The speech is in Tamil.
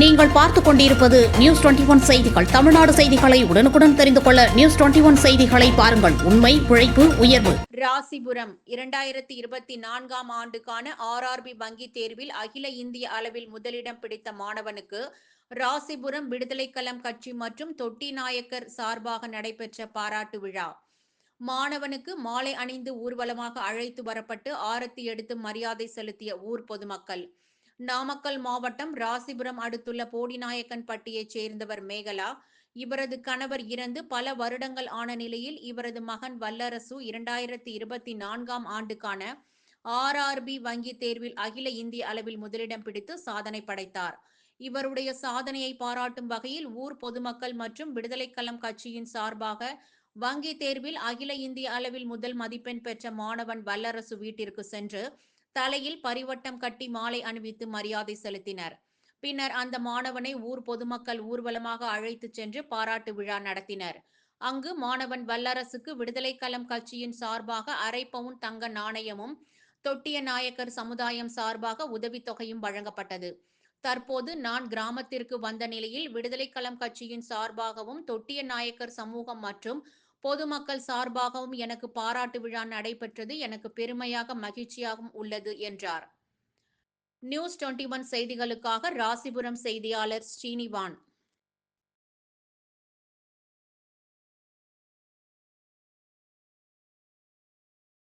நீங்கள் பார்த்துக் கொண்டிருப்பது நியூஸ் டுவெண்டி ஒன் செய்திகள். தமிழ்நாடு செய்திகளை உடனுக்குடன் தெரிந்து கொள்ள நியூஸ் டுவெண்டி ஒன் செய்திகளை பாருங்கள். உண்மை உழைப்பு உயர்வு. ராசிபுரம் இரண்டாயிரத்தி இருபத்தி நான்காம் ஆண்டுக்கான ஆர்ஆர்பி வங்கி தேர்வில் அகில இந்திய அளவில் முதலிடம் பிடித்த மாணவனுக்கு ராசிபுரம் விடுதலை களம் கட்சி மற்றும் தொட்டி நாயக்கர் சார்பாக நடைபெற்ற பாராட்டு விழா. மாணவனுக்கு மாலை அணிந்து ஊர்வலமாக அழைத்து வரப்பட்டு ஆரத்தி எடுத்து மரியாதை செலுத்திய ஊர் பொதுமக்கள். நாமக்கல் மாவட்டம் ராசிபுரம் அடுத்துள்ள போடிநாயக்கன் பட்டியைச் சேர்ந்தவர் மேகலா. இவரது கணவர் இறந்து பல வருடங்கள் ஆன நிலையில் இவரது மகன் வல்லரசு இரண்டாயிரத்தி இருபத்தி நான்காம் ஆண்டுக்கான ஆர்ஆர்பி வங்கி தேர்வில் அகில இந்திய அளவில் முதலிடம் பிடித்து சாதனை படைத்தார். இவருடைய சாதனையை பாராட்டும் வகையில் ஊர் பொதுமக்கள் மற்றும் விடுதலை களம் கட்சியின் சார்பாக வங்கி தேர்வில் அகில இந்திய அளவில் முதல் மதிப்பெண் பெற்ற மாணவன் வல்லரசு வீட்டிற்கு சென்று தலையில் பரிவட்டம் கட்டி மாலை அணிவித்து மரியாதை செலுத்தினர். பின்னர் அந்த மாணவனை ஊர் பொதுமக்கள் ஊர்வலமாக அழைத்துச் சென்று பாராட்டு விழா நடத்தினர். அங்கு மாணவன் வல்லரசுக்கு விடுதலை களம் கட்சியின் சார்பாக அரை பவுன் தங்க நாணயமும் தொட்டிய நாயக்கர் சமுதாயம் சார்பாக உதவித்தொகையும் வழங்கப்பட்டது. தற்போது நான் கிராமத்திற்கு வந்த நிலையில் விடுதலை களம் கட்சியின் சார்பாகவும் தொட்டிய நாயக்கர் சமூகம் மற்றும் பொதுமக்கள் சார்பாகவும் எனக்கு பாராட்டு விழா நடைபெற்றது. எனக்கு பெருமையாக மகிழ்ச்சியாகவும் உள்ளது என்றார். நியூஸ் டுவெண்டி ஒன் செய்திகளுக்காக ராசிபுரம் செய்தியாளர் ஸ்ரீனிவான்.